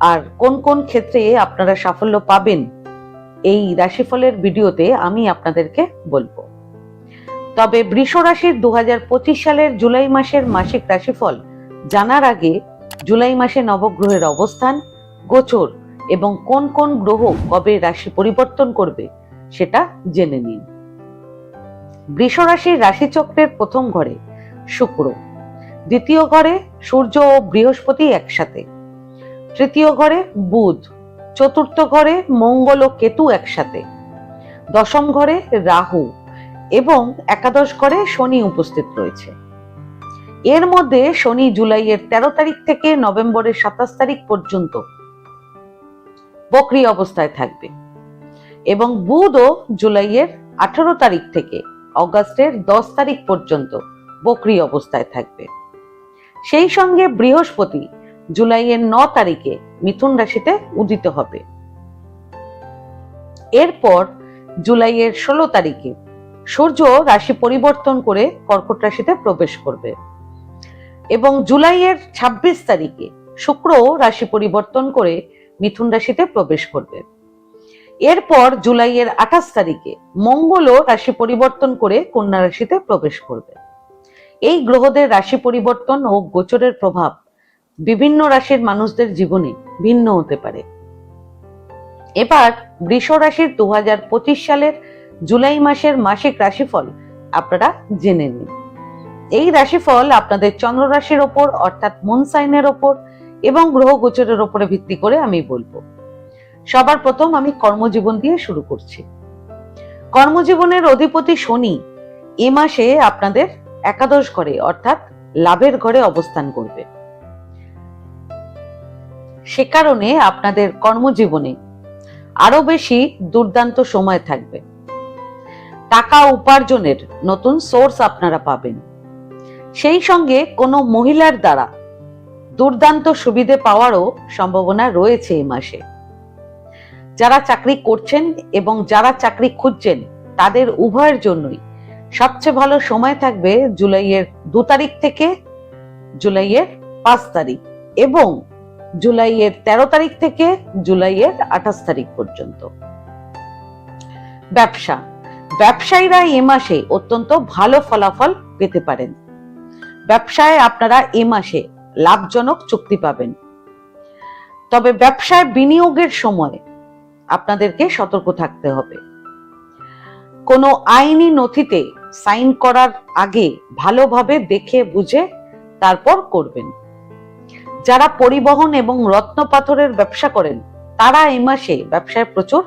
আর কোন কোন ক্ষেত্রে আপনারা সাফল্য পাবেন এই রাশিফলের ভিডিওতে আমি আপনাদেরকে বলব। তবে বৃষ রাশির দু হাজার পঁচিশ সালের জুলাই মাসের মাসিক রাশিফল জানার আগে জুলাই মাসে নবগ্রহের অবস্থান, গোচর এবং কোন কোন গ্রহ কবে রাশি পরিবর্তন করবে সেটা জেনে নিন। বৃষ রাশির রাশিচক্রের প্রথম ঘরে শুক্র, দ্বিতীয় ঘরে সূর্য ও বৃহস্পতি একসাথে। তৃতীয় ঘরে বুধ, চতুর্থ ঘরে মঙ্গল ও কেতু একসাথে, দশম ঘরে রাহু এবং একাদশ ঘরে শনি উপস্থিত রয়েছে। এর মধ্যে শনি জুলাইয়ের তেরো তারিখ থেকে নভেম্বরের সাতাশ তারিখ পর্যন্ত বকরি অবস্থায় থাকবে এবং বুধও জুলাইয়ের আঠারো তারিখ থেকে অগাস্টের দশ তারিখ পর্যন্ত বকরি অবস্থায় থাকবে। সেই সঙ্গে বৃহস্পতি জুলাইয়ের ন তারিখে মিথুন রাশিতে উদিত হবে। এরপর জুলাইয়ের ষোলো তারিখে সূর্য রাশি পরিবর্তন করে কর্কট রাশিতে প্রবেশ করবে এবং জুলাইয়ের ২৬ তারিখে শুক্র রাশি পরিবর্তন করে মিথুন রাশিতে প্রবেশ করবে। এরপর জুলাইয়ের আঠাশ তারিখে মঙ্গলও রাশি পরিবর্তন করে কন্যা রাশিতে প্রবেশ করবে। এই গ্রহদের রাশি পরিবর্তন ও গোচরের প্রভাব বিভিন্ন রাশির মানুষদের জীবনে ভিন্ন হতে পারে। এবার বৃষ রাশির দু হাজার পঁচিশ সালের জুলাই মাসের মাসিক রাশিফল আপনারা জেনে নিন। এই রাশিফল আপনাদের চন্দ্র রাশির ওপর, অর্থাৎ মুন সাইনের ওপর এবং গ্রহ গোচরের ওপরে ভিত্তি করে আমি বলব। সবার প্রথম আমি কর্মজীবন দিয়ে শুরু করছি। কর্মজীবনের অধিপতি শনি এ মাসে আপনাদের একাদশ ঘরে, অর্থাৎ লাভের ঘরে অবস্থান করবে। সে কারণে আপনাদের কর্মজীবনে আরও বেশি দুর্দান্ত সময় থাকবে। টাকা উপার্জনের নতুন সোর্স আপনারা পাবেন। সেই সঙ্গে কোনো মহিলার দ্বারা দুর্দান্ত সুবিধে পাওয়ারও সম্ভাবনা রয়েছে এই মাসে। যারা চাকরি করছেন এবং যারা চাকরি খুঁজছেন, তাদের উভয়ের জন্যই সবচেয়ে ভালো সময় থাকবে জুলাইয়ের দু তারিখ থেকে জুলাইয়ের পাঁচ তারিখ এবং জুলাইয়ের তেরো তারিখ থেকে জুলাইয়ের আঠাশ তারিখ পর্যন্ত। ব্যবসা। ব্যবসায়ীরা এ মাসে অত্যন্ত ভালো ফলাফল পেতে পারেন। ব্যবসায় আপনারা এ মাসে লাভজনক চুক্তি পাবেন। তবে ব্যবসায় বিনিয়োগের সময় আপনাদেরকে সতর্ক থাকতে হবে। কোনো আইনি নথিতে সাইন করার আগে ভালোভাবে দেখে বুঝে তারপর করবেন। যারা পরিবহন এবং রত্ন পাথরের ব্যবসা করেন, তারা এই মাসে ব্যবসায় প্রচুর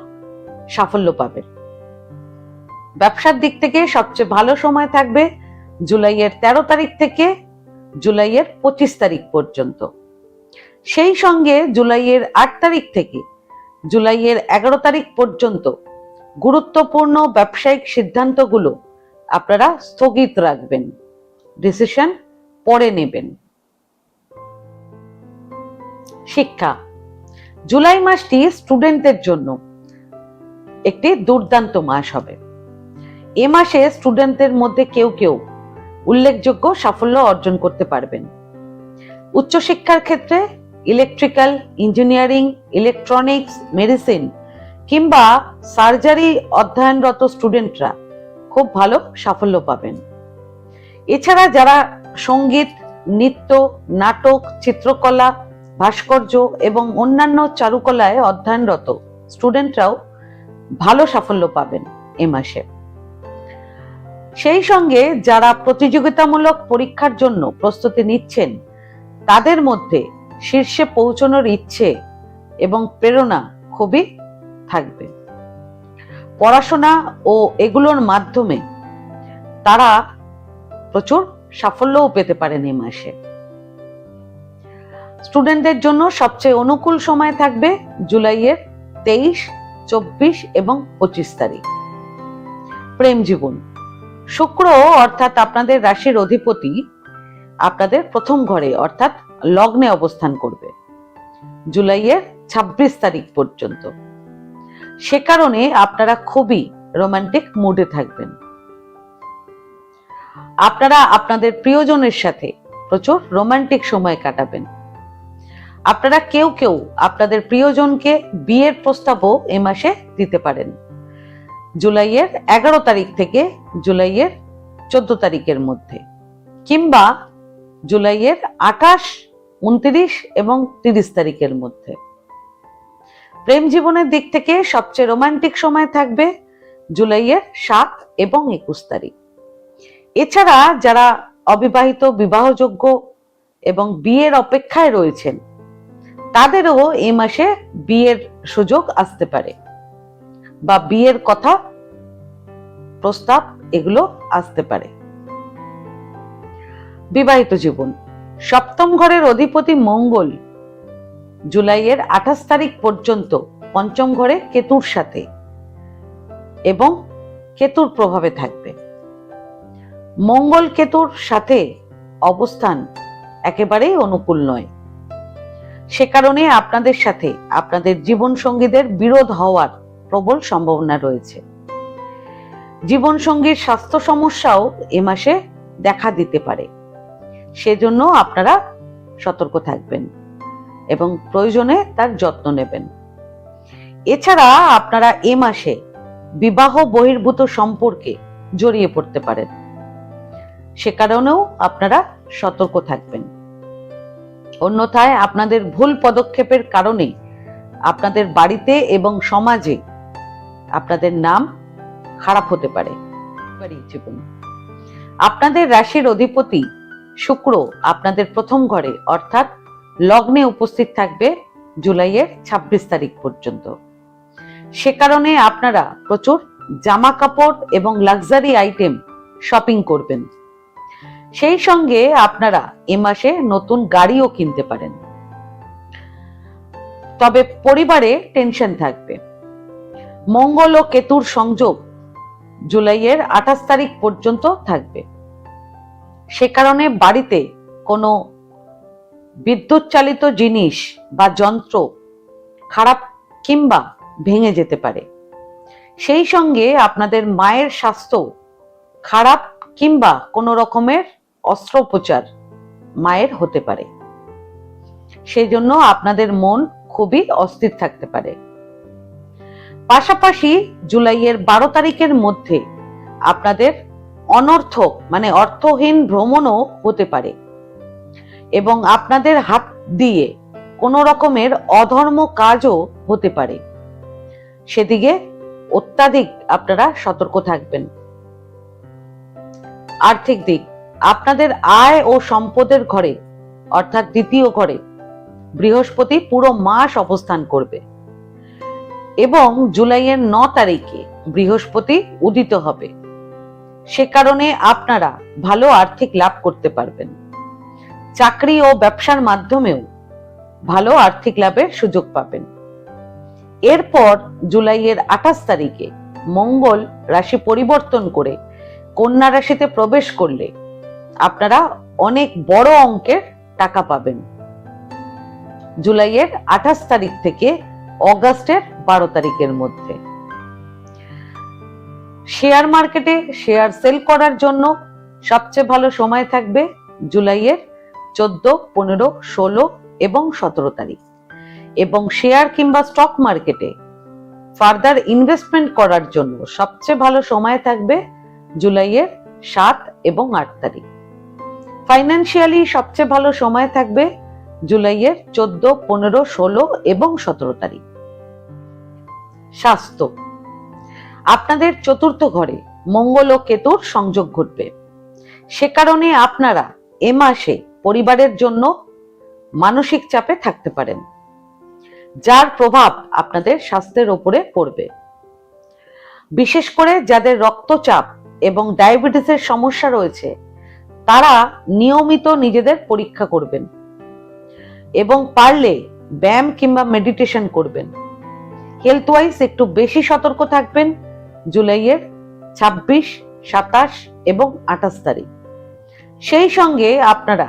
সাফল্য পাবেন ব্যবসার দিক থেকে সবচেয়ে ভালো সময় থাকবে জুলাইয়ের তেরো তারিখ থেকে জুলাইয়ের পঁচিশ তারিখ পর্যন্ত। সেই সঙ্গে জুলাইয়ের আট তারিখ থেকে জুলাইয়ের এগারো তারিখ পর্যন্ত গুরুত্বপূর্ণ ব্যবসায়িক সিদ্ধান্তগুলো আপনারা স্থগিত রাখবেন। ডিসিশন পরে নেবেন। শিক্ষা। জুলাই মাসটি স্টুডেন্টদের জন্য একটি দুর্দান্ত মাস হবে। এ মাসে স্টুডেন্টদের মধ্যে কেউ কেউ উল্লেখযোগ্য সাফল্য অর্জন করতে পারবেন। উচ্চশিক্ষার ক্ষেত্রে ইলেকট্রিক্যাল ইঞ্জিনিয়ারিং, ইলেকট্রনিক্স, মেডিসিন কিংবা সার্জারি অধ্যয়নরত স্টুডেন্টরা খুব ভালো সাফল্য পাবেন। এছাড়া যারা সংগীত, নৃত্য, নাটক, চিত্রকলা ভাস্কর্য এবং অন্যান্য চারুকলায় অধ্যয়নরত স্টুডেন্টরাও ভালো সাফল্য পাবেন এ মাসে। সেই সঙ্গে যারা প্রতিযোগিতামূলক পরীক্ষার জন্য প্রস্তুতি নিচ্ছেন, তাদের মধ্যে শীর্ষে পৌঁছানোর ইচ্ছে এবং প্রেরণা খুবই থাকবে। পড়াশোনা ও এগুলোর মাধ্যমে তারা প্রচুর সাফল্যও পেতে পারেন এই মাসে। স্টুডেন্টদের জন্য সবচেয়ে অনুকূল সময় থাকবে জুলাইয়ের তেইশ, চব্বিশ এবং পঁচিশ তারিখ। প্রেম জীবন। শুক্র অর্থাৎ আপনাদের রাশির অধিপতি আপনাদের প্রথম ঘরে অর্থাৎ লগ্নে অবস্থান করবে। জুলাইয়ের ছাব্বিশ তারিখ পর্যন্ত। সে কারণে আপনারা খুবই রোমান্টিক মুডে থাকবেন। আপনারা আপনাদের প্রিয়জনের সাথে প্রচুর রোমান্টিক সময় কাটাবেন। আপনারা কেউ কেউ আপনাদের প্রিয়জনকে বিয়ের প্রস্তাবও এ মাসে দিতে পারেন। জুলাইয়ের এগারো তারিখ থেকে জুলাইয়ের চোদ্দ তারিখের মধ্যে কিংবা জুলাইয়ের আঠাশ, উনত্রিশ এবং তিরিশ তারিখের মধ্যে। প্রেম জীবনের দিক থেকে সবচেয়ে রোমান্টিক সময় থাকবে জুলাইয়ের সাত এবং একুশ তারিখ। এছাড়া যারা অবিবাহিত, বিবাহযোগ্য এবং বিয়ের অপেক্ষায় রয়েছেন তাদেরও এই মাসে বিয়ের সুযোগ আসতে পারে বা বিয়ের কথা প্রস্তাব এগুলো আসতে পারে। বিবাহিত জীবন। সপ্তম ঘরের অধিপতি মঙ্গল জুলাইয়ের আঠাশ তারিখ পর্যন্ত পঞ্চম ঘরে কেতুর সাথে এবং কেতুর প্রভাবে থাকবে। মঙ্গল কেতুর সাথে অবস্থান একেবারেই অনুকূল নয়। সে কারণে আপনাদের সাথে আপনাদের জীবন সঙ্গীদের বিরোধ হওয়ার প্রবল সম্ভাবনা রয়েছে। জীবন সঙ্গীর স্বাস্থ্য সমস্যাও এ মাসে দেখা দিতে পারে। সেজন্য আপনারা সতর্ক থাকবেন এবং প্রয়োজনে তার যত্ন নেবেন। এছাড়া আপনারা এ মাসে বিবাহ বহির্ভূত সম্পর্কে জড়িয়ে পড়তে পারেন। সে কারণেও আপনারা সতর্ক থাকবেন। অন্যথায় আপনাদের ভুল পদক্ষেপের কারণে আপনাদের বাড়িতে এবং সমাজে আপনাদের নাম খারাপ হতে পারে। আপনাদের রাশির অধিপতি শুক্র আপনাদের প্রথম ঘরে, অর্থাৎ লগ্নে উপস্থিত থাকবে জুলাইয়ের ২৬ তারিখ পর্যন্ত। সে কারণে আপনারা প্রচুর জামা কাপড় এবং লাক্সারি আইটেম শপিং করবেন। সেই সঙ্গে আপনারা এ মাসে নতুন গাড়িও কিনতে পারেন। তবে পরিবারে টেনশন থাকবে। মঙ্গল ও কেতুর সংযোগ জুলাইয়ের আঠাশ তারিখ পর্যন্ত থাকবে। সে কারণে বাড়িতে কোনো বিদ্যুৎ চালিত জিনিস বা যন্ত্র খারাপ কিংবা ভেঙে যেতে পারে। সেই সঙ্গে আপনাদের মায়ের স্বাস্থ্য খারাপ কিংবা কোনো রকমের অস্ত্রোপচার মায়ের হতে পারে। সেই জন্য আপনাদের মন খুবই অস্থির থাকতে পারে। পাশাপাশি জুলাইয়ের বারো তারিখের মধ্যে আপনাদের অনর্থ মানে অর্থহীন ভ্রমণও হতে পারে এবং আপনাদের হাত দিয়ে কোনো রকমের অধর্ম কাজও হতে পারে। সেদিকে অত্যাধিক আপনারা সতর্ক থাকবেন। আর্থিক দিক আপনাদের আয় ও সম্পদের ঘরে, অর্থাৎ দ্বিতীয় ঘরে, বৃহস্পতি পুরো মাস অবস্থান করবে। এবং জুলাইয়ের ন তারিখে বৃহস্পতি উদিত হবে। সে কারণে আপনারা ভালো আর্থিক লাভ করতে পারবেন। চাকরি ও ব্যবসার মাধ্যমেও ভালো আর্থিক লাভের সুযোগ পাবেন। এরপর জুলাইয়ের আঠাশ তারিখে মঙ্গল রাশি পরিবর্তন করে কন্যা রাশিতে প্রবেশ করলে আপনারা অনেক বড় অঙ্কের টাকা পাবেন। জুলাইয়ের আঠাশ তারিখ থেকে অগাস্টের বারো তারিখের মধ্যে। শেয়ার মার্কেটে শেয়ার সেল করার জন্য সবচেয়ে ভালো সময় থাকবে জুলাইয়ের চোদ্দ, পনেরো, ষোলো এবং সতেরো তারিখ। এবং শেয়ার কিংবা স্টক মার্কেটে ফার্দার ইনভেস্টমেন্ট করার জন্য সবচেয়ে ভালো সময় থাকবে জুলাইয়ের সাত এবং আট তারিখ। ফাইন্যান্সিয়ালি সবচেয়ে ভালো সময় থাকবে জুলাইয়ের চোদ্দ, পনেরো, ষোলো এবং সতেরো তারিখ। স্বাস্থ্য। আপনাদের চতুর্থ ঘরে মঙ্গল ও কেতুর সংযোগ ঘটবে। সে কারণে আপনারা এ মাসে পরিবারের জন্য মানসিক চাপে থাকতে পারেন, যার প্রভাব আপনাদের স্বাস্থ্যের ওপরে পড়বে। বিশেষ করে যাদের রক্তচাপ এবং ডায়াবেটিসের সমস্যা রয়েছে তারা নিয়মিত নিজেদের পরীক্ষা করবেন এবং পারলে ব্যায়াম কিংবা মেডিটেশন করবেন। হেলথ ওয়াইজ একটু বেশি সতর্ক থাকবেন জুলাইয়ের ছাব্বিশ, সাতাশ এবং আঠাশ তারিখ। সেই সঙ্গে আপনারা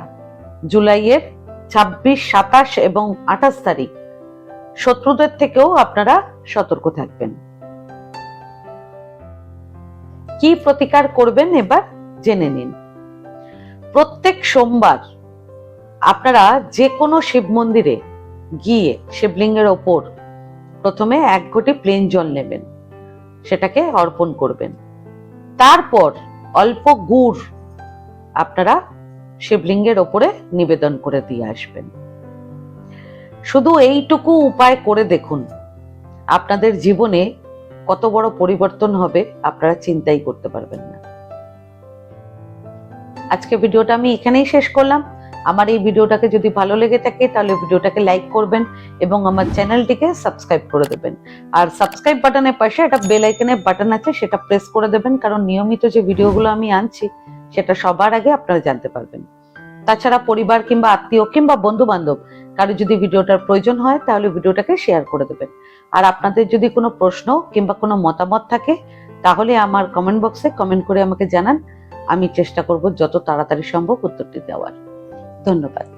জুলাইয়ের ছাব্বিশ, সাতাশ এবং আঠাশ তারিখ শত্রুদের থেকেও আপনারা সতর্ক থাকবেন। কি প্রতিকার করবেন এবার জেনে নিন। প্রত্যেক সোমবার আপনারা যে কোনো শিব মন্দিরে গিয়ে শিবলিঙ্গের ওপর প্রথমে এক ঘটি প্লেন জল নেবেন, সেটাকে অর্পণ করবেন। তারপর অল্প গুড় আপনারা শিবলিঙ্গের ওপরে নিবেদন করে দিয়ে আসবেন। শুধু এইটুকু উপায় করে দেখুন, আপনাদের জীবনে কত বড় পরিবর্তন হবে আপনারা চিন্তাই করতে পারবেন না। আজকে ভিডিওটা আমি এখানেই শেষ করলাম। আমার এই ভিডিওটাকে যদি ভালো লেগে থাকে, তাহলে ভিডিওটাকে লাইক করবেন এবং আমার চ্যানেলটিকে সাবস্ক্রাইব করে দেবেন। আর সাবস্ক্রাইব বাটনের পাশে একটা বেল আইকনের বাটন আছে, সেটা প্রেস করে দেবেন, কারণ নিয়মিত যে ভিডিওগুলো আমি আনছি, সেটা সবার আগে আপনারা জানতে পারবেন। তাছাড়া পরিবার কিংবা আত্মীয় কিংবা বন্ধু বান্ধব কারও যদি ভিডিওটার প্রয়োজন হয়, তাহলে ভিডিওটাকে শেয়ার করে দেবেন। আর আপনাদের যদি কোনো প্রশ্ন কিংবা কোনো মতামত থাকে, তাহলে আমার কমেন্ট বক্সে কমেন্ট করে আমাকে জানান। আমি চেষ্টা করব যত তাড়াতাড়ি সম্ভব উত্তরটি দেওয়ার। ধন্যবাদ।